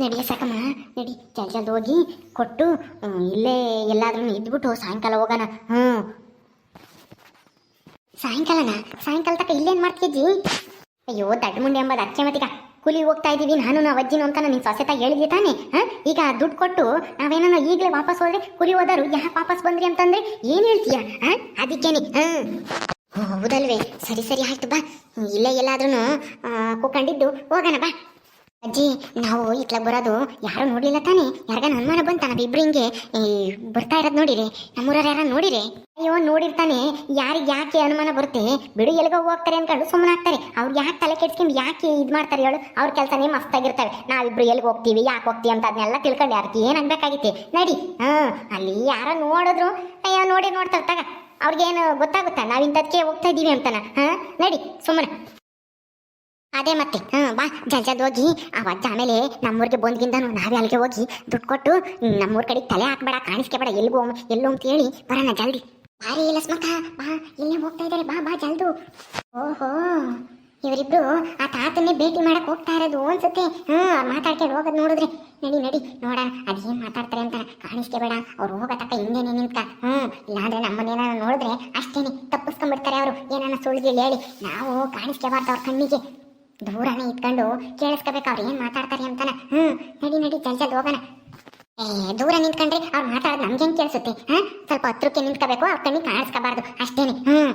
ನಡಿಯ ಸಾಕಮ್ಮ, ನಡಿ. ಜಲ್ ಜಲ್ದ ಹೋಗಿ ಕೊಟ್ಟು ಇಲ್ಲೇ ಎಲ್ಲಾದ್ರೂ ಇದ್ಬಿಟ್ಟು ಸಾಯಂಕಾಲ ಹೋಗೋಣ. ಹ್ಞೂ ಸಾಯಂಕಾಲನ? ಸಾಯಂಕಾಲ ತಕ್ಕ ಇಲ್ಲೇನು ಮಾಡ್ತಿದ್ದಿ? ಅಯ್ಯೋ, ದಡ್ಡ ಮುಂಡೆ ಎಂಬುದು ಅಚ್ಚೆ ಮತ್ತೀಗ. ಕೂಲಿ ಹೋಗ್ತಾ ಇದ್ದೀವಿ ನಾನು ನಾವು ಅಜ್ಜಿನೂ ಅಂತ ನಿನ್ನ ಸೊಸೆತ ಹೇಳಿದ್ವಿ ತಾನೆ? ಹಾಂ? ಈಗ ದುಡ್ಡು ಕೊಟ್ಟು ನಾವೇನೋ ಈಗಲೇ ವಾಪಸ್ ಹೋದ್ರೆ ಕೂಲಿ ಹೋದರು ಯಾಕೆ ವಾಪಸ್ ಬಂದ್ರಿ ಅಂತಂದ್ರೆ ಏನು ಹೇಳ್ತೀಯ? ಹಾಂ? ಅದಕ್ಕೇನೆ ಹೌದಲ್ವೇ? ಸರಿ ಸರಿ, ಆಯ್ತು ಬಾ. ಇಲ್ಲೇ ಎಲ್ಲಾದ್ರೂ ಕೂಕೊಂಡಿದ್ದು ಹೋಗೋಣ, ಬಾ. ಅಜ್ಜಿ, ನಾವು ಇತ್ಲಾಗ ಬರೋದು ಯಾರು ನೋಡ್ಲಿಲ್ಲ ತಾನೆ? ಯಾರಿಗಾನ ಅನುಮಾನ ಬಂತಾನ ನಾವಿಬ್ರು ಹಿಂಗೆ ಬರ್ತಾ ಇರೋದು ನೋಡಿರಿ. ನಮ್ಮೂರವ್ರು ಯಾರ ನೋಡಿರಿ? ಅಯ್ಯೋ, ನೋಡಿರ್ತಾನೆ. ಯಾರಿಗೆ ಯಾಕೆ ಅನುಮಾನ ಬರುತ್ತೆ? ಬಿಡು ಎಲ್ಲಿಗೋ ಹೋಗ್ತಾರೆ ಅನ್ಕೊಂಡು ಸುಮ್ಮನೆ ಆಗ್ತಾರೆ. ಅವ್ರು ಯಾಕೆ ತಲೆ ಕೆಡ್ಸ್ಕೊಂಡು ಯಾಕೆ ಇದು ಮಾಡ್ತಾರೆ ಹೇಳು? ಅವ್ರ ಕೆಲಸನೇ ಮಸ್ತಾಗಿರ್ತವೆ. ನಾವಿಬ್ರು ಎಲ್ಲಿಗೆ ಹೋಗ್ತೀವಿ, ಯಾಕೆ ಹೋಗ್ತೀವಿ ಅಂತ ಅದನ್ನೆಲ್ಲ ತಿಳ್ಕೊಂಡು ಯಾರಿಗೆ ಏನು ಅನ್ಬೇಕಾಗಿತ್ತೆ ನಡಿ. ಹಾಂ, ಅಲ್ಲಿ ಯಾರ ನೋಡಿದ್ರು. ಅಯ್ಯೋ, ನೋಡಿ ನೋಡ್ತಾರ, ತಗ. ಅವ್ರಿಗೇನು ಗೊತ್ತಾಗುತ್ತಾ? ನಾವು ಇಂಥದಕ್ಕೆ ಹೋಗ್ತಾ ಇದ್ದೀವಿ ಅಂತನ. ಹಾಂ, ನಡಿ ಸುಮ್ಮನೆ ಅದೇ ಮತ್ತೆ. ಹಾ ಬಾ. ಜಲ್ ಜಲ್ದಿ ಹೋಗಿ ಆ ಅಜ್ಜ ಆಮೇಲೆ ನಮ್ಮೂರಿಗೆ ಬಂದ್ಗಿಂದನು ನಾವೇ ಅಲ್ಲಿಗೆ ಹೋಗಿ ದುಡ್ಡು ಕೊಟ್ಟು ನಮ್ಮೂರ್ ಕಡೆ ತಲೆ ಹಾಕ್ಬೇಡ ಕಾಣಿಸ್ಕೋಬೇಡ ಎಲ್ಗೋ ಎಲ್ಲೋ ಅಂತ ಹೇಳಿ ಬರೋಣ ಜಲ್ದಿ. ಬಾರಿ ಇಲ್ಲ ಸ್ಮಕ ಬಾ, ಇಲ್ಲೇ ಹೋಗ್ತಾ ಇದ್ದಾರೆ. ಬಾ ಬಾ ಜಲ್ದು. ಓಹೋ, ಇವರಿಬ್ರು ಆ ತಾತನ್ನೇ ಭೇಟಿ ಮಾಡಕ್ ಹೋಗ್ತಾ ಇರೋದು ಅನ್ಸುತ್ತೆ. ಹಾ ಮಾತಾಡ್ಕೊಂಡು ಹೋಗೋದು ನೋಡಿದ್ರೆ. ನಡಿ ನಡಿ ನೋಡ ಅದೇನ್ ಮಾತಾಡ್ತಾರೆ ಅಂತ ಕಾಣಿಸ್ಕೋಬೇಡ ಅವ್ರು ಹೋಗೋ ತಕ್ಕ ಹಿಂದೇನೆ ನಿಂತ ಹ್ಮ್, ಇಲ್ಲಾಂದ್ರೆ ನಮ್ಮನ್ನೇನ ನೋಡಿದ್ರೆ ಅಷ್ಟೇನೆ ತಪ್ಪಿಸ್ಕೊಂಡ್ಬಿಡ್ತಾರೆ ಅವರು. ಏನಾನ ಸುಳ್ಳು ಹೇಳಿ. ನಾವು ಕಾಣಿಸ್ಕೋಬಾರ್ದು ಅವ್ರ ಕಣ್ಣಿಗೆ. ದೂರನೇ ಇಟ್ಕೊಂಡು ಕೇಳಿಸ್ಕೋಬೇಕು, ಅವ್ರು ಏನ್ ಮಾತಾಡ್ತಾರೆ ಅಂತಾನೆ. ಹ್ಮ್, ನಡಿ ನಡಿ, ಜಲ್ ಜಲ್ ಹೋಗೋಣ. ಏ, ದೂರ ನಿಂತ್ಕೊಂಡ್ರೆ ಅವ್ರು ಮಾತಾಡೋದು ನಮ್ಗೆ ಹೆಂಗೆ ಕೇಳಿಸುತ್ತೆ, ಹಾಂ? ಸ್ವಲ್ಪ ಹತ್ರಕ್ಕೆ ನಿಂತ್ಕೋಬೇಕು, ಅವ್ರ ಕಣ್ಣಿಗೆ ಕಾಣಿಸ್ಕೋಬಾರ್ದು, ಅಷ್ಟೇನೆ. ಹ್ಮ್.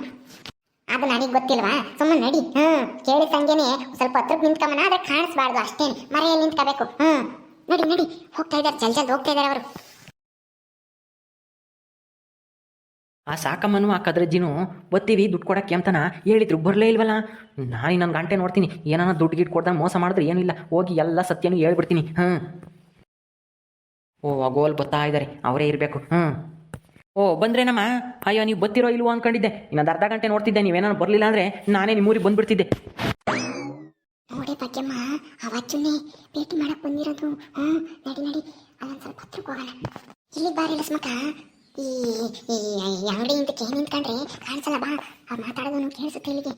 ಅದು ನನಗೆ ಗೊತ್ತಿಲ್ವಾ? ಸುಮ್ಮನೆ ನಡಿ, ಹ್ಮ್. ಕೇಳಿಸಂಗೆನೆ ಸ್ವಲ್ಪ ಹತ್ರಕ್ಕೆ ನಿಂತ್ಕೊಂಬನ, ಆದ್ರೆ ಕಾಣಿಸ್ಬಾರ್ದು, ಅಷ್ಟೇನೆ. ಮರೆಯಲ್ಲಿ ನಿಂತ್ಕೋಬೇಕು, ಹ್ಮ್. ನಡಿ ನಡಿ. ಹೋಗ್ತಾ ಇದ್ದಾರೆ ಜಲ್ ಜಲ್ದಿ ಹೋಗ್ತಾ ಇದ್ದಾರೆ ಅವರು. ಆ ಸಾಕಮ್ಮನು ಆ ಕದ್ರಜ್ಜಿನೂ, ಬತ್ತೀವಿ, ದುಡ್ಡು ಕೊಡಕ್ಕೆ ಅಂತನ ಹೇಳಿದ್ರು. ಬರಲೇ ಇಲ್ವಲ್ಲ? ನಾನು ನನ್ನ ಗಂಟೆ ನೋಡ್ತೀನಿ. ಏನಾನ ದುಡ್ಡು ಗಿಟ್ಟು ಕೊಡ್ದಾಗ ಮೋಸ ಮಾಡಿದ್ರೆ ಏನಿಲ್ಲ. ಹೋಗಿ ಎಲ್ಲ ಸತ್ಯನೂ ಹೇಳ್ಬಿಡ್ತೀನಿ. ಹಾಂ ಓ, ಅಗೋಲ್ ಬರ್ತಾ ಇದ್ದಾರೆ ಅವರೇ ಇರಬೇಕು. ಹ್ಞೂ ಓ, ಬಂದ್ರೇನಮ್ಮ? ಅಯ್ಯೋ, ನೀವು ಬತ್ತಿರೋ ಇಲ್ವೋ ಅಂದ್ಕೊಂಡಿದ್ದೆ ಇನ್ನೊಂದು ಅರ್ಧ ಗಂಟೆ ನೋಡ್ತಿದ್ದೆ. ನೀವೇನಾರು ಬರಲಿಲ್ಲ ಅಂದರೆ ನಾನೇ ನಿಮ್ಮೂರಿಗೆ ಬಂದ್ಬಿಡ್ತಿದ್ದೆ. ನೋಡಿ ಬಂದಿರೋದು. ಹ್ಮ್, ನಡಿ ನಡಿ. ಅಲ್ಲೊಂದ್ ಸ್ವಲ್ಪ ಹತ್ರಕ್ಕೆ ಹೋಗೋಣ. ಇಲ್ಲಿ ಬಾರಿ ಲಸ್ಮಕ ಈ ಈ ಅಂತ ಬಾ. ಆ ಕೇಳಿಸುತ್ತೆ ಇಲ್ಲಿಗೆ.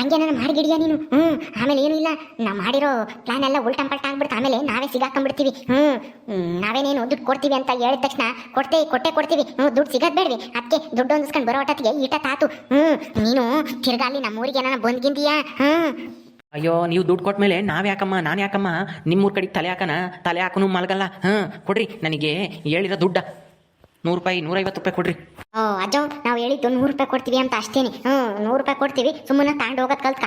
ಹಂಗೆ ನಾನು ಮಾಡಿಗಿಡಿಯ ನೀನು? ಹ್ಮ್ ಆಮೇಲೆ ಏನು ಇಲ್ಲ. ನಾ ಮಾಡಿರೋ ಪ್ಲಾನ್ ಎಲ್ಲ ಉಲ್ಟಂ ಪಲ್ಟ ಆಗ್ಬಿಡ್ತು. ಆಮೇಲೆ ನಾವೇ ಸಿಗಾಕೊಂಡ್ಬಿಡ್ತೀವಿ. ಹ್ಮ್ ಹ್ಮ್, ನಾವೇನೇನು ದುಡ್ಡು ಕೊಡ್ತೀವಿ ಅಂತ ಹೇಳಿದ ತಕ್ಷಣ ಕೊಡ್ತೇ ಕೊಟ್ಟೆ ಕೊಡ್ತೀವಿ. ಹ್ಮ್ ದುಡ್ಡು ಸಿಗದ್ ಬೇಡ್ವಿ. ಅದಕ್ಕೆ ದುಡ್ಡು ಹೊಂದಿಸ್ಕೊಂಡು ಬರೋ ಹೊತ್ತಿಗೆ ಈಟ ತಾತು. ಹ್ಮ್ ನೀನು ತಿರ್ಗಾಲಿ ನಮ್ಮ ನಮ್ಮೂರಿಗೆ ಏನಾನ ಬಂದ್ಗಿಂದೀಯಾ? ಹ್ಮ್. ಅಯ್ಯೋ ನೀವು ದುಡ್ಡು ಕೊಟ್ಟ ಮೇಲೆ ನಾವು ಯಾಕಮ್ಮ ನಾನು ಯಾಕಮ್ಮ? ನಿಮ್ಮೂರ ಕಡೆಗೆ ತಲೆ ಹಾಕನ? ತಲೆ ಹಾಕನು ಮಲಗಲ್ಲ. ಹಾಂ ಕೊಡ್ರಿ ನನಗೆ ಹೇಳಿರೋ ದುಡ್ಡ. ನೂರು ರೂಪಾಯಿ ನೂರೈವತ್ತು ರೂಪಾಯಿ ಕೊಡ್ರಿ. ಓ ಅಜ್ಜೋ ನಾವು ಹೇಳಿದ್ದು ನೂರು ರೂಪಾಯಿ ಕೊಡ್ತೀವಿ ಅಂತ ಅಷ್ಟೇನೆ. ಹ್ಞೂ ನೂರು ರೂಪಾಯಿ ಕೊಡ್ತೀವಿ. ಸುಮ್ಮನೆ ತಗೊಂಡು ಹೋಗೋದು ಕಲ್ತ್ಕ.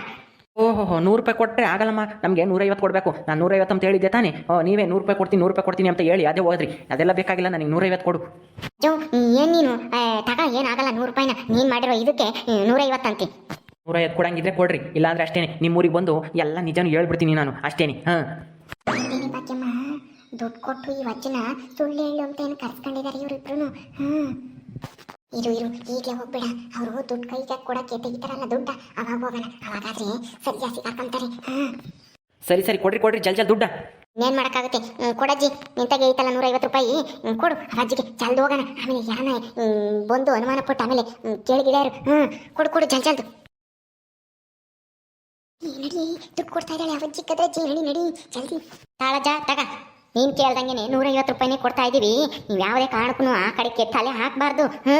ಓಹೋ ನೂರು ರೂಪಾಯಿ ಕೊಟ್ಟರೆ ಆಗಲ್ಲಮ್ಮ. ನಮಗೆ ನೂರೈವತ್ತು ಕೊಡಬೇಕು. ನಾನು ನೂರೈವತ್ತು ಅಂತ ಹೇಳಿದ್ದೆ ತಾನೇ. ಓ ನೀವೇ ನೂರು ರೂಪಾಯಿ ಕೊಡ್ತೀನಿ ನೂರು ರೂಪಾಯಿ ಕೊಡ್ತೀನಿ ಅಂತ ಹೇಳಿ ಅದೇ ಹೋದ್ರಿ. ಅದೆಲ್ಲ ಬೇಕಾಗಿಲ್ಲ ನನಗೆ ನೂರೈವತ್ತು ಕೊಡು. ಅಜ್ಜೋ ಏನು ನೀನು? ಆ, ತಗ ಏನಾಗಲ್ಲ ನೂರು ರೂಪಾಯಿನ. ನೀನು ಮಾಡಿರೋ ಇದಕ್ಕೆ ಹ್ಮ್, ಅಂತ. ನೂರೈವತ್ತು ಕೊಡಂಗಿದ್ರೆ ಕೊಡ್ರಿ. ಇಲ್ಲಾಂದ್ರೆ ಅಷ್ಟೇನೆ. ನಿಮ್ಮೂರಿಗೆ ಬಂದು ಎಲ್ಲ ನಿಜನೂ ಹೇಳ್ಬಿಡ್ತೀನಿ ನಾನು. ಅಷ್ಟೇನೆ. ಹಾಂ ದುಡ್ಡು ಕೊಟ್ಟು ಈ ವಜ್ಜನ ಸುಳ್ಳು ಹೇಳು ಅಂತ ಏನು ಕರ್ಸ್ಕೊಂಡಿದ್ದಾರೆ ಇವರಿಬ್ರು ಹ್ಞೂ ಇರು ಇರು ಈಗಲೇ ಹೋಗ್ಬೇಡ. ಅವರು ದುಡ್ಡು ಕೈಗೆ ಕೊಡಕ್ಕೆ ತೆಗಿತಾರಲ್ಲ ದುಡ್ಡ. ಅವಾಗ ಹೋಗೋಣ ಅವಾಗಾದ್ರೆ ಸರಿ ಜಾಸ್ತಿ ಹಾಕೊಂತಾರೆ ಹಾಂ. ಸರಿ ಸರಿ ಕೊಡ್ರಿ ಕೊಡ್ರಿ ಜಲ್ ಜಲ್ ದುಡ್ಡ. ಇನ್ನೇನು ಮಾಡೋಕ್ಕಾಗುತ್ತೆ? ಕೊಡಜ್ಜಿ ನಿಂತಾಗೆ ಐತಲ್ಲ ನೂರೈವತ್ತು ರೂಪಾಯಿ? ಕೊಡು ಅಜ್ಜಿಗೆ ಜಲ್ದು ಹೋಗೋಣ. ಆಮೇಲೆ ಯಾನ ಬಂದು ಅನುಮಾನ ಪಟ್ಟು ಆಮೇಲೆ ಹ್ಮ್, ಕೇಳಿಗಿಡ್ಯಾರು ಹ್ಞೂ ಕೊಡು ಕೊಡು ಜಲ್ ಜಲ್ದು. ನಡಿ ದುಡ್ಡು ಕೊಡ್ತಾ ಇದ್ದಾಳೆ ಅವಜ್ಜಿ ಕದ್ರಜ್ಜಿ ನಡಿ ನಡಿ ಜಲ್ದಿ. ತಾಳಜ ತಗ. ನೀನು ಕೇಳ್ದಂಗೆನೆ ನೂರೈವತ್ತು ರೂಪಾಯಿನೇ ಕೊಡ್ತಾ ಇದ್ದೀವಿ ನೀವು ಯಾವುದೇ ಕಾರಣಕ್ಕೂ ಆ ಕಡೆ ತಲೆ ಹಾಕಬಾರ್ದು. ಹ್ಞೂ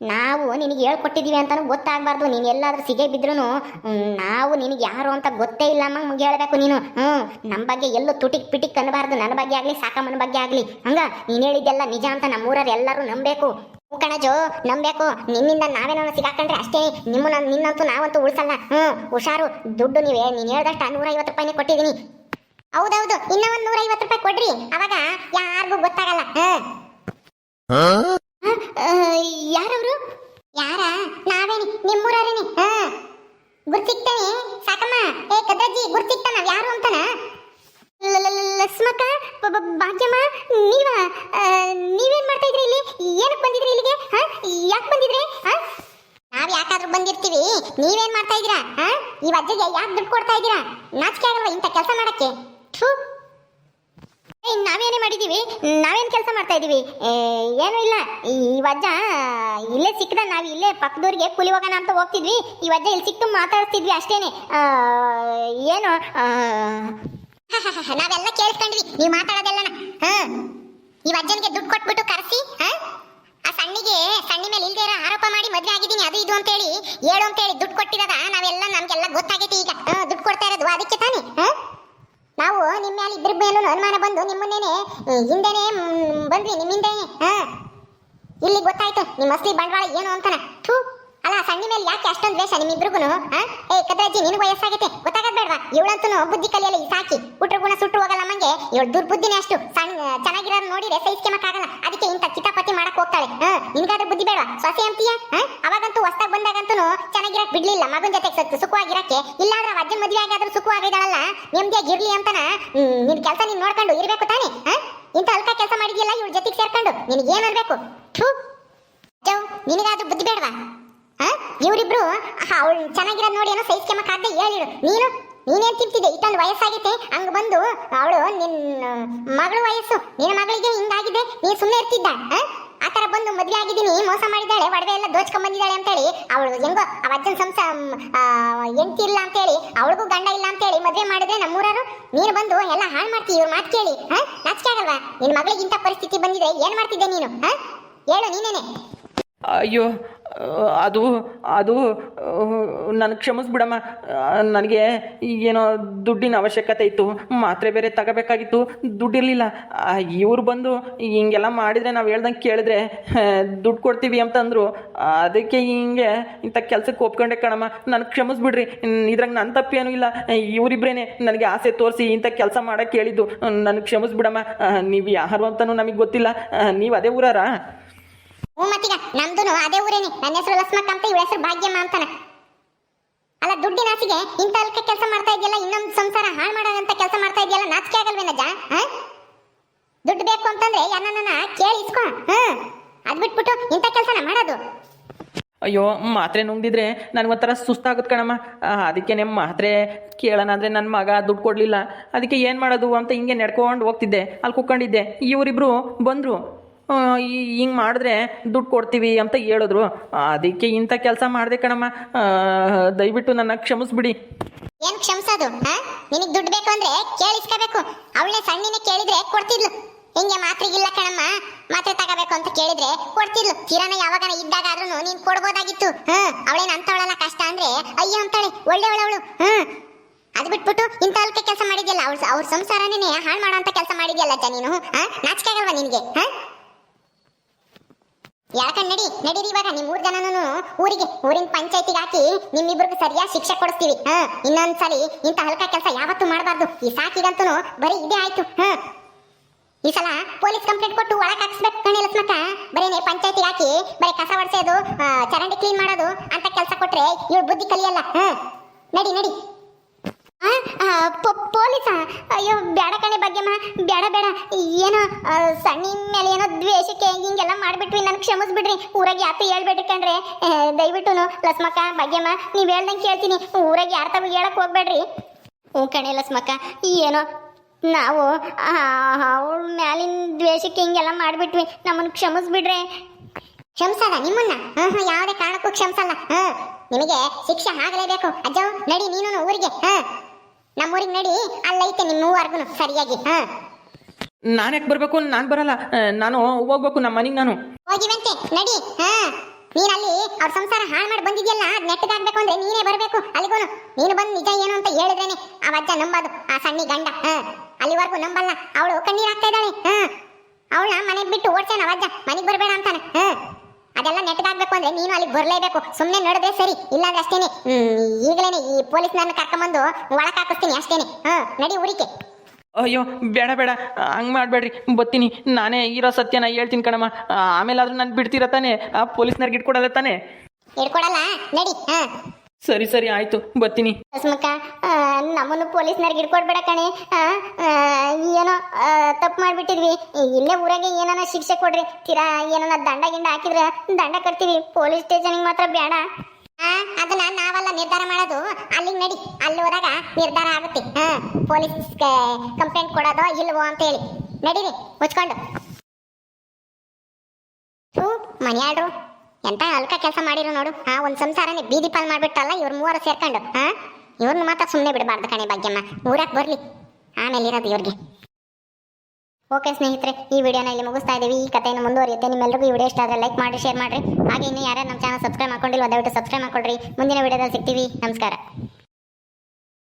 ನಾವು ನಿನಗೆ ಹೇಳ್ಕೊಟ್ಟಿದ್ದೀವಿ ಅಂತಲೂ ಗೊತ್ತಾಗಬಾರ್ದು. ನೀನು ಎಲ್ಲಾದ್ರೂ ಸಿಗೇ ಬಿದ್ರೂ ನಾವು ನಿನಗೆ ಯಾರು ಅಂತ ಗೊತ್ತೇ ಇಲ್ಲ ನಮಗೆ ಹೇಳಬೇಕು ನೀನು. ಹ್ಞೂ ನಮ್ಮ ಬಗ್ಗೆ ಎಲ್ಲೂ ತುಟಿಕ್ ಪಿಟಿಕ್ ಅನ್ನಬಾರ್ದು ನನ್ನ ಬಗ್ಗೆ ಆಗಲಿ, ಸಾಕಮ್ಮನ ಬಗ್ಗೆ ಆಗಲಿ. ಹಂಗ? ನೀನು ಹೇಳಿದ್ದೆಲ್ಲ ನಿಜ ಅಂತ ನಮ್ಮೂರವ್ರು ಎಲ್ಲರೂ ನಂಬಬೇಕು. ಕಣಜು. ನಂಬೇಕು ನಿನ್ನಿಂದ ನಾವೇನೋ ಸಿಗಾಕೊಂಡ್ರೆ ಅಷ್ಟೇ. ನಿಮ್ಮನ್ನ ನಿನ್ನಂತೂ ನಾವಂತೂ ಉಳಿಸಲ್ಲ. ಹ್ಞೂ ಹುಷಾರು. ದುಡ್ಡು ನೀವೇ. ನೀನು ಹೇಳ್ದಷ್ಟ ನೂರೈವತ್ತು ರೂಪಾಯಿನೇ ಕೊಟ್ಟಿದ್ದೀನಿ ಹೌದೌದು ಇನ್ನೂ ಒಂದು ನೂರೈವತ್ತು ರೂಪಾಯಿ ಕೊಡ್ರಿ. ಅವಾಗ ಯಾರಿಗೂ ಗೊತ್ತಾಗಲ್ಲ. ಹಾಂ. ಯಾರವರು? ಯಾರ? ನಾವೇನಿ ನಿಮ್ಮೂರವರೇನಿ? ಹಾ. ಗುರ್ತಿಕ್ತಾನೆ. ಸಾಕಮ್ಮ. ಏ ಕದ್ರಜ್ಜಿ ಗುರ್ತಿಕ್ತಾನ ಯಾರು ಅಂತಾನ? ಲಸ್ಮಕ್ಕ ಭಾಗ್ಯಮ್ಮ ನೀವ? ನೀವು ನೀವೇನ್ ಮಾಡ್ತಾ ಇದ್ರಿ ಇಲ್ಲಿ? ಏನಕ್ಕೆ ಬಂದಿದ್ರಿ ಇಲ್ಲಿಗೆ? ಹಾ? ಯಾಕೆ ಬಂದಿದ್ರಿ? ಹಾ? ನಾವ್ ಯಾಕಾದ್ರೂ ಬಂದಿರ್ತೀವಿ. ನೀವೇನ್ ಮಾಡ್ತಾ ಇದ್ದೀರಾ? ಹಾ? ಈ ಅಜ್ಜಿಗೆ ಯಾಕೆ ದುಡ್ಡು ಕೊಡ್ತಾ ಇದ್ದೀರಾ? ನಾಚಿಕೆ ಆಗಲ್ಲ ಇಂಥ ಕೆಲಸ ಮಾಡಕ್ಕೆ? ಏ, ನಾವೇನೇ ಮಾಡಿದೀವಿ? ನಾವೇನ್ ಕೆಲಸ ಮಾಡ್ತಾ ಇದ್ದೀವಿ ಏನೂ ಇಲ್ಲ. ಈ ವಜ್ಜ ಇಲ್ಲೇ ಸಿಕ್ಕದ ನಾವು ಇಲ್ಲೇ ಪಕ್ಕದೂರಿಗೆ ಕೂಲಿ ಹೋಗೋಣ ಅಂತ ಹೋಗ್ತಿದ್ವಿ. ಈ ವಜ್ಜ ಇಲ್ಲಿ ಸಿಕ್ತು ಮಾತಾಡ್ತಿದ್ವಿ ಅಷ್ಟೇನೆ. ಏನು? ನಾವೆಲ್ಲ ಕೇಳಿಸ್ಕೊಂಡ್ವಿ ನೀವು ಮಾತಾಡೋದೆಲ್ಲನ? ಹಾ ಈ ಅಜ್ಜನಿಗೆ ದುಡ್ಡು ಕೊಟ್ಬಿಟ್ಟು ಕರೆಸಿ ಆ ಸಣ್ಣಿಗೆ ಸಣ್ಣಿ ಮೇಲೆ ಇಲ್ದೇ ಇರೋ ಆರೋಪ ಮಾಡಿ ಮದ್ವೆ ಆಗಿದ್ದೀನಿ. ಅದು ಇದು ಅಂತೇಳಿ ಹೇಳು ಅಂತೇಳಿ ದುಡ್ಡು ಕೊಟ್ಟಿರೋದ. ನಾವೆಲ್ಲ ನಮಗೆಲ್ಲ ಗೊತ್ತಾಗೈತಿ ಈಗ. ದುಡ್ಡು ಕೊಡ್ತಾ ಇರೋದು. ಅದಕ್ಕೆ ತಾನೇ ಹಾ ನಾವು ನಿಮ್ಮ ಮೇಲೆ ಇದ್ರ ಮೇಲೂ ಅನುಮಾನ ಬಂದು ನಿಮ್ಮನ್ನೇನೆ ಹಿಂದೆನೆ ಬಂದ್ವಿ ನಿಮ್ಮಿಂದನೇ, ಹಾ? ಇಲ್ಲಿ ಗೊತ್ತಾಯ್ತು, ನಿಮ್ಮ ಅಸಲಿ ಬಂಡವಾಳ ಏನು ಅಂತಾನೆ? ಥೂ, ಅಲ್ಲ ಸಣ್ಣ ಮೇಲೆ ಯಾಕೆ ಅಷ್ಟೊಂದು ದ್ವೇಷ ನಿಮ್ಮಿಬ್ರಿಗೂ ಏ ಕದ್ರಜ್ಜಿ ನಿನ್ ವಯಸ್ಸಾಗೈತೆ. ಗೊತ್ತಾಗದ್ ಬೇಡವಾ? ಇವಳಂತೂ ಬುದ್ಧಿ ಕಲಿಯಲ್ಲ ಈ ಸಾಕಿ. ಹುಟ್ರ ಗುಣ ಸುಟ್ಟು ಹೋಗಲ್ಲ ಮಂಗೆ ಇವಳು ದುರ್ಬುದ್ಧಿನೇ ಅಷ್ಟು. ಸಣ್ಣ, ಚೆನ್ನಾಗಿರೋದು ನೋಡಿದ್ರೆ ಸಹಿಸ್ಕೆಮಕ್ಕಾಗಲ್ಲ ಅದಕ್ಕೆ ಇಂಥ ಕಿತಾಪತಿ ಮಾಡಕ್ ಹೋಗ್ತಾಳೆ. ಹಾ ಬುದ್ಧಿ ಬೇಡ ಸೊಸೆ ಅಂತೀಯ? ಅವಾಗಂತೂ ಹೊಸ್ದಾಗ ಬಂದಾಗಂತೂ ಚೆನ್ನಾಗಿರಕ್ ಬಿಡ್ಲಿಲ್ಲ. ಮಗನ ಜೊತೆ ಸತ್ತು ಸುಖವಾಗಿರಕ್ಕೆ. ಇಲ್ಲಾಂದ್ರೆ ಅಜ್ಜನ ಮದುವೆ ಆಗಾದ್ರೂ ಸುಖವಾಗಿದ್ದಾಳಲ್ಲ ನೆಮ್ಮದಿಯಾಗಿರ್ಲಿ ಅಂತನ? ನಿನ್ ಕೆಲಸ ನೀನ್ ನೋಡ್ಕೊಂಡು ಇರ್ಬೇಕು ತಾನೇ? ಹಾ? ಇಂಥ ಅಲ್ಕ ಕೆಲಸ ಮಾಡಿದ್ಯಲ್ಲ ಇವ್ಳ ಜೊತೆಗೆ ಸೇರ್ಕೊಂಡು? ನಿನಗೆ ಏನ್ ಅನ್ಬೇಕು? ಥೂ. ನಿನಗಾದ್ರೂ ಬುದ್ಧಿ ಬೇಡವಾ? ಇವರಿಬ್ರು ಅವಳು ಚೆನ್ನಾಗಿರೋದು ನೋಡಿ ಏನೋ ಸಹಿಸ್ಕೆಮಕ್ಕಾಗದೆ ಹೇಳಿರು ನೀನು, ನೀನೇನ್ ತಿಂತಿದ್ದೆ? ಇಷ್ಟೊಂದು ವಯಸ್ಸಾಗೈತೆ, ಹಂಗ ಬಂದು ಅವಳು ನಿನ್ನ ಮಗಳ ವಯಸ್ಸು, ನಿನ್ನ ಮಗಳಿಗೆ ಹಿಂಗಾಗಿದೆ ನೀನು ಸುಮ್ಮನೆ ಇರ್ತಿದ್ದ, ಆ? ಥರ ಬಂದು ಮದುವೆ ಆಗಿದ್ದೀನಿ, ಮೋಸ ಮಾಡಿದ್ದಾಳೆ, ಒಡವೆ ಎಲ್ಲ ದೋಚ್ಕೊಂಡ್ ಬಂದಿದ್ದಾಳೆ ಅಂತೇಳಿ, ಅವಳು ಹೆಂಗೋ ಆ ಅಜ್ಜನ ಸಂಸ ಎಂಟಿ ಇಲ್ಲ ಅಂತೇಳಿ, ಅವಳಿಗೂ ಗಂಡ ಇಲ್ಲ ಅಂತೇಳಿ ಮದುವೆ ಮಾಡಿದ್ರೆ ನಮ್ಮೂರರು ನೀನು ಬಂದು ಎಲ್ಲ ಹಾಳು ಮಾಡ್ತೀವಿ ಇವ್ರ ಮಾತು ಕೇಳಿ ನಾಚಿಕೆ ಆಗಲ್ವಾ? ನಿನ್ನ ಮಗಳಿಗೆ ಇಂಥ ಪರಿಸ್ಥಿತಿ ಬಂದಿದೆ, ಏನು ಮಾಡ್ತಿದ್ದೆ ನೀನು ಹೇಳು ನೀನೇನೆ. ಅಯ್ಯೋ ಅದು ಅದು ನನಗೆ ಕ್ಷಮಿಸ್ಬಿಡಮ್ಮ ನನಗೆ ಏನೋ ದುಡ್ಡಿನ ಅವಶ್ಯಕತೆ ಇತ್ತು. ಮಾತ್ರೆ ಬೇರೆ ತಗೋಬೇಕಾಗಿತ್ತು. ದುಡ್ಡಿರಲಿಲ್ಲ. ಇವ್ರು ಬಂದು ಹಿಂಗೆಲ್ಲ ಮಾಡಿದರೆ ನಾವು ಹೇಳ್ದಂಗೆ ಕೇಳಿದ್ರೆ, ದುಡ್ಡು ಕೊಡ್ತೀವಿ ಅಂತಂದರು. ಅದಕ್ಕೆ ಹಿಂಗೆ ಇಂಥ ಕೆಲಸಕ್ಕೆ ಒಪ್ಕೊಂಡೆ ಕಣಮ್ಮ. ನನಗೆ ಕ್ಷಮಿಸ್ಬಿಡ್ರಿ ಇದ್ರಾಗ ನನ್ನ ತಪ್ಪೇನೂ ಇಲ್ಲ. ಇವರಿಬ್ರೇನೆ ನನಗೆ ಆಸೆ ತೋರಿಸಿ ಇಂಥ ಕೆಲಸ ಮಾಡೋಕ್ಕೆ ಕೇಳಿದ್ದು ನನಗೆ ಕ್ಷಮಿಸ್ಬಿಡಮ್ಮ ನೀವು ಯಾರು ಅಂತಲೂ ನಮಗೆ ಗೊತ್ತಿಲ್ಲ. ನೀವು ಅದೇ ಊರಾರಾ ಹ್ಞೂ ಮತ್ತೀಗ ನಮ್ದು ಅದೇ ಊರೇನಿ. ನನ್ನ ಹೆಸರು ಲಕ್ಷ್ಮಕ್ಕ ಅಂತ, ಇವಳ ಹೆಸರು ಭಾಗ್ಯಮ್ಮ ಅಂತಾನ. ಅಲ್ಲ, ದುಡ್ಡಿನ ಆಸೆಗೆ ಇಂಥ ಅಲ್ಕ ಕೆಲಸ ಮಾಡ್ತಾ ಇದೆಯಲ್ಲ, ಇನ್ನೊಂದು ಸಂಸಾರ ಹಾಳು ಮಾಡೋದಂತ ಕೆಲಸ ಮಾಡ್ತಾ ಇದೆಯಲ್ಲ, ನಾಚಿಕೆ ಆಗಲ್ವೇನಜ್ಜ ಹಾಂ? ದುಡ್ಡು ಬೇಕು ಅಂತಂದ್ರೆ ಯಾರನ್ನ ಕೇಳಿ ಇಸ್ಕೊ. ಹಾ? ಅದ್ ಬಿಟ್ಬಿಟ್ಟು ಇಂಥ ಕೆಲಸನ ಮಾಡೋದು. ಅಯ್ಯೋ, ಮಾತ್ರೆ ನುಂಗ್ದಿದ್ರೆ ನನಗೊಂಥರ ಸುಸ್ತಾಗುತ್ತೆ ಕಣಮ್ಮ. ಅದಕ್ಕೆ ಮಾತ್ರೆ ಕೇಳೋಣ ಅಂದರೆ ನನ್ನ ಮಗ ದುಡ್ಡು ಕೊಡಲಿಲ್ಲ. ಅದಕ್ಕೆ ಏನು ಮಾಡೋದು ಅಂತ ಹಿಂಗೆ ನಡ್ಕೊಂಡು ಹೋಗ್ತಿದ್ದೆ. ಅಲ್ಲಿ ಕುಕ್ಕೊಂಡಿದ್ದೆ ಇವರಿಬ್ರು ಬಂದರು. ಹಿಂಗೆ ಮಾಡಿದ್ರೆ ದುಡ್ಡು ಕೊಡ್ತೀವಿ ಅಂತ ಹೇಳಿದ್ರು. ಅದಕ್ಕೆ ಇಂಥ ಕೆಲಸ ಮಾಡಿದೆ ಕಣಮ್ಮ. ದಯವಿಟ್ಟು ನನ್ನ ಕ್ಷಮಿಸ್ಬಿಡಿ. ಏನು ಕ್ಷಮಿಸೋದು ನಿನಗೆ ದುಡ್ಡು ಬೇಕು ಅಂದ್ರೆ ಕೇಳಿಸ್ಕೋಬೇಕು. ಅವಳೇ ಸಣ್ಣಿನ ಕೇಳಿದ್ರೆ ಕೊಡ್ತಿದ್ಲು. ಹಿಂಗೆ ಮಾತ್ರೆಗಿಲ್ಲ ಕಣಮ್ಮ? ಮಾತ್ರೆ ತಗೋಬೇಕು ಅಂತ ಕೇಳಿದ್ರೆ ಕೊಡ್ತಿದ್ಲು. ಕಿರಣ ಯಾವಾಗನ ಇದ್ದಾಗ ಆದ್ರೂ ನೀನ್ ಕೊಡ್ಬೋದಾಗಿತ್ತು. ಹ್ಮ್ ಅವಳೇನ್ ಅಂತವಳಲ್ಲ ಕಷ್ಟ ಅಂದ್ರೆ, ಅಯ್ಯೋ ಅಂತಾಳೆ, ಒಳ್ಳೆಯವಳವಳು. ಹ್ಮ್ ಅದ್ ಬಿಟ್ಬಿಟ್ಟು ಇಂಥ ಅಲ್ಕ ಕೆಲಸ ಮಾಡಿದ್ಯಲ್ಲ ಅವ್ರ ಅವ್ರ ಸಂಸಾರನೇ ಹಾಳು ಮಾಡೋ ಅಂತ ಕೆಲಸ ಮಾಡಿದ್ಯಲ್ಲ ಅಜ್ಜ ನೀನು? ಹಾ, ನಾಚಿಕೆ ಆಗಲ್ವಾ ನಿನ್ಗೆ? ಹಾ? ಯಾಕಂದ್ ನಡಿ ನಡೀರಿ ಇವಾಗ. ನಿಮ್ ಮೂರ್ ಜನನೂ ಊರಿಗೆ ಊರಿನ ಪಂಚಾಯತಿಗೆ ಹಾಕಿ ನಿಮ್ಮಿಬ್ರಿಗೆ ಸರಿಯಾದ ಶಿಕ್ಷೆ ಕೊಡಿಸ್ತೀವಿ. ಹಾ ಇನ್ನೊಂದ್ಸಲಿ ಇಂಥ ಹಲ್ಕ ಕೆಲಸ ಯಾವತ್ತೂ ಮಾಡಬಾರ್ದು. ಈ ಸಾಕಿಗಂತೂ ಬರೀ ಇದೇ ಆಯ್ತು. ಹ. ಈ ಸಲ ಪೊಲೀಸ್ ಕಂಪ್ಲೇಂಟ್ ಕೊಟ್ಟು ಒಳಗೆ ಹಾಕ್ಸ್ಬೇಕು ಕಣೆ ಲಕ್ಷ್ಮಕ್ಕ. ಬರೀ ಪಂಚಾಯತಿಗೆ ಹಾಕಿ ಬರೀ ಕಸ ಹೊಡ್ಸೋದು ಆ, ಚರಂಡಿ ಕ್ಲೀನ್ ಮಾಡೋದು ಅಂತ ಕೆಲಸ ಕೊಟ್ರೆ ಇವ್ಳು ಬುದ್ಧಿ ಕಲಿಯಲ್ಲ. ಹಾ. ನಡಿ ನಡಿ. ಪೊಲೀಸ, ಅಯ್ಯೋ ಬೇಡ ಕಣೆ ಭಾಗ್ಯಮ್ಮ ಬೇಡ ಬೇಡ ಏನೋ ಸಣ್ಣ ಮೇಲೆ ಏನೋ ದ್ವೇಷಕ್ಕೆ ಹಿಂಗೆಲ್ಲ ಮಾಡಿಬಿಟ್ವಿ ನನ್ ಕ್ಷಮಿಸ್ಬಿಡ್ರಿ. ಊರಾಗ ಯಾತು ಹೇಳ್ಬೇಡ್ರಿ ಕಣ್ರೆ. ದಯವಿಟ್ಟು ಲಸ್ಮಕ್ಕ, ಭಾಗ್ಯಮ್ಮ, ನೀವು ಹೇಳ್ದಂಗೆ ಕೇಳ್ತೀನಿ. ಊರಾಗ ಯಾರ ತವ ಹೇಳಕ್ ಹೋಗ್ಬೇಡ್ರಿ. ಹ್ಞೂ ಕಣೆ ಲಸ್ಮಕ್ಕ, ಏನೋ, ನಾವು ಅವಳ ಮ್ಯಾಲಿನ ದ್ವೇಷಕ್ಕೆ ಹಿಂಗೆಲ್ಲ ಮಾಡಿಬಿಟ್ವಿ. ನಮ್ಮನ್ನು ಕ್ಷಮಿಸ್ಬಿಡ್ರೆ. ಕ್ಷಮಿಸಲ್ಲ ನಿಮ್ಮನ್ನ? ಹಾಂ ಹಾಂ ಯಾವುದೇ ಕಾರಣಕ್ಕೂ ಕ್ಷಮಿಸಲ್ಲ. ಹಾ ನಿಮಗೆ ಶಿಕ್ಷೆ ಆಗಲೇಬೇಕು. ಅಜ್ಜ ನಡಿ ನೀನು ಊರಿಗೆ. ಹಾ ನಮ್ಮೂರಿಗೆ ನಡಿ ಅಲ್ಲೈತೆ ನಿಮ್ಮ ಮೂವರ್ಗು ಸರಿಯಾಗಿ ಹಾ. ನಾನು ಯಾಕೆ ಬರಬೇಕು ನಾನು ಬರಲ್ಲ. ನಾನು ಹೋಗ್ಬೇಕು ನಮ್ಮ ಮನೆಗೆ ನಾನು. ಹೋಗಿವಂತೆ ನಡಿ ಹಾ. ನೀನ್ ಅಲ್ಲಿ ಅವ್ರ ಸಂಸಾರ ಹಾಳು ಮಾಡಿ ಬಂದಿದ್ಯಲ್ಲ ಅದ್ ನೆಟ್ಟಗಾಗ್ಬೇಕು ಅಂದ್ರೆ ನೀನೇ ಬರಬೇಕು ಅಲ್ಲಿಗೂನು. ನೀನು ಬಂದು ನಿಜ ಏನು ಅಂತ ಹೇಳಿದ್ರೇನೆ ಆ ಅಜ್ಜ ನಂಬದು ಆ ಸಣ್ಣ ಗಂಡ ಹಾ. ಅಲ್ಲಿವರೆಗೂ ನಂಬಲ್ಲ ಅವಳು ಕಣ್ಣೀರ್ ಆಗ್ತಾ ಇದ್ದಾಳೆ ಹಾ. ಅವಳ ಮನೆ ಬಿಟ್ಟು ಓಡ್ಸಾನ ಅಜ್ಜ ಮನೆಗೆ ಬರಬೇಡ ಅಂತಾನೆ ಹಾ. ಅದೆಲ್ಲ ನೆಟ್ಟಗಾಗ್ಬೇಕು ಅಂದ್ರೆ ನೀನು ಅಲ್ಲಿಗೆ ಬರಲೇಬೇಕು. ಸುಮ್ಮನೆ ನಡೆದ್ರೆ ಸರಿ ಇಲ್ಲಾಂದ್ರೆ ಅಷ್ಟೇನೆ. ಹ್ಮ್ ಈಗಲೇನೆ ಈ ಪೊಲೀಸ್ನನ್ನ ಕರ್ಕೊಂಬಂದು ಒಳಕ್ ಹಾಕಿಸ್ತೀನಿ ಅಷ್ಟೇನೆ. ಹಾ ನಡಿ ಊರಿಗೆ. ಅಯ್ಯೋ ಬೇಡ ಬೇಡ. ಹಂಗ್ ಮಾಡಬೇಡ್ರಿ. ಬತ್ತೀನಿ. ನಾನೇ ಇರೋ ಸತ್ಯನ ಹೇಳ್ತೀನಿ ಕಣಮ್ಮ. ಆಮೇಲಾದ್ರೂ ನಾನು ಬಿಡ್ತೀರ ತಾನೇ? ಆ ಪೊಲೀಸ್ನವ್ರಿಗೆ ಇಟ್ಕೊಡಲ್ಲ ತಾನೆ? ಇಟ್ಕೊಡಲ್ಲ ನಡಿ ಹಾ ಸರಿ ಸರಿ ಆಯ್ತು ಬರ್ತೀನಿ. ನಮ್ಮನ್ನು ಪೊಲೀಸ್ನವ್ರಿಗೆ ಹಿಡ್ಕೊಡ್ಬೇಡ ಕಣೆ. ಆ, ಆ, ಏನೋ ತಪ್ಪು ಮಾಡ್ಬಿಟ್ಟಿದ್ವಿ. ಇಲ್ಲೇ ಊರಾಗೆ ಏನಾನ ಶಿಕ್ಷೆ ಕೊಡ್ರಿ. ತೀರಾ ಏನಾನ ದಂಡ ಗಿಂಡ ಹಾಕಿದ್ರೆ ದಂಡ ಕಟ್ತೀವಿ. ಪೊಲೀಸ್ ಸ್ಟೇಷನ್ಗೆ ಮಾತ್ರ ಬೇಡ ಆ, ಅದನ್ನ ನಾವೆಲ್ಲ ನಿರ್ಧಾರ ಮಾಡೋದು. ಅಲ್ಲಿಗೆ ನಡಿ. ಅಲ್ಲಿ ಹೋದಾಗ ನಿರ್ಧಾರ ಆಗುತ್ತೆ. ಹಾ ಪೊಲೀಸ್ ಕಂಪ್ಲೇಂಟ್ ಕೊಡೋದೋ ಇಲ್ವೋ ಅಂತ ಹೇಳಿ ನಡೀರಿ ಮುಚ್ಕೊಂಡು. ಹ್ಞೂ ಮನ್ಯಾಡ್ರು ಎಂತ ಅಲ್ಕ ಕೆಲಸ ಮಾಡಿರು ನೋಡು. ಆ, ಒಂದ್ ಸಂಸಾರನೇ ಬೀದಿ ಪಾಲ್ ಮಾಡ್ಬಿಟ್ಟಲ್ಲ ಇವ್ರ ಮೂವರು ಸೇರ್ಕೊಂಡು ಹಾ ಇವ್ರನ್ನ ಮಾತ್ರ ಸುಮ್ಮನೆ ಬಿಡಬಾರ್ದು ಕಣೆ ಭಾಗ್ಯಮ್ಮ. ಊರಕ್ಕೆ ಬರಲಿ. ಆಮೇಲೆ ಇರೋದು ಇವ್ರಿಗೆ. ಓಕೆ ಸ್ನೇಹಿತರೆ, ಈ ವಿಡಿಯೋನ ಇಲ್ಲಿ ಮುಗಿಸ್ತಾ ಇದ್ದೀವಿ ಈ ಕಥೆಯನ್ನು ಮುಂದುವರಿಯುತ್ತೆ. ನಿಮ್ಮೆಲ್ಲರಿಗೂ ಈ ವಿಡಿಯೋ ಇಷ್ಟ ಆದರೆ ಲೈಕ್ ಮಾಡಿ, ಶೇರ್ ಮಾಡಿರಿ. ಹಾಗೆ ಇನ್ನು ಯಾರ್ಯಾರು ನಮ್ಮ ಚಾನಲ್ ಸಬ್ಸ್ಕ್ರೈಬ್ ಮಾಡ್ಕೊಂಡಿಲ್ಲ ದಯವಿಟ್ಟು ಸಬ್ಸ್ಕ್ರೈಬ್ ಮಾಡ್ಕೊಡ್ರಿ ಮುಂದಿನ ವಿಡಿಯೋದಲ್ಲಿ ಸಿಗ್ತೀವಿ. ನಮಸ್ಕಾರ.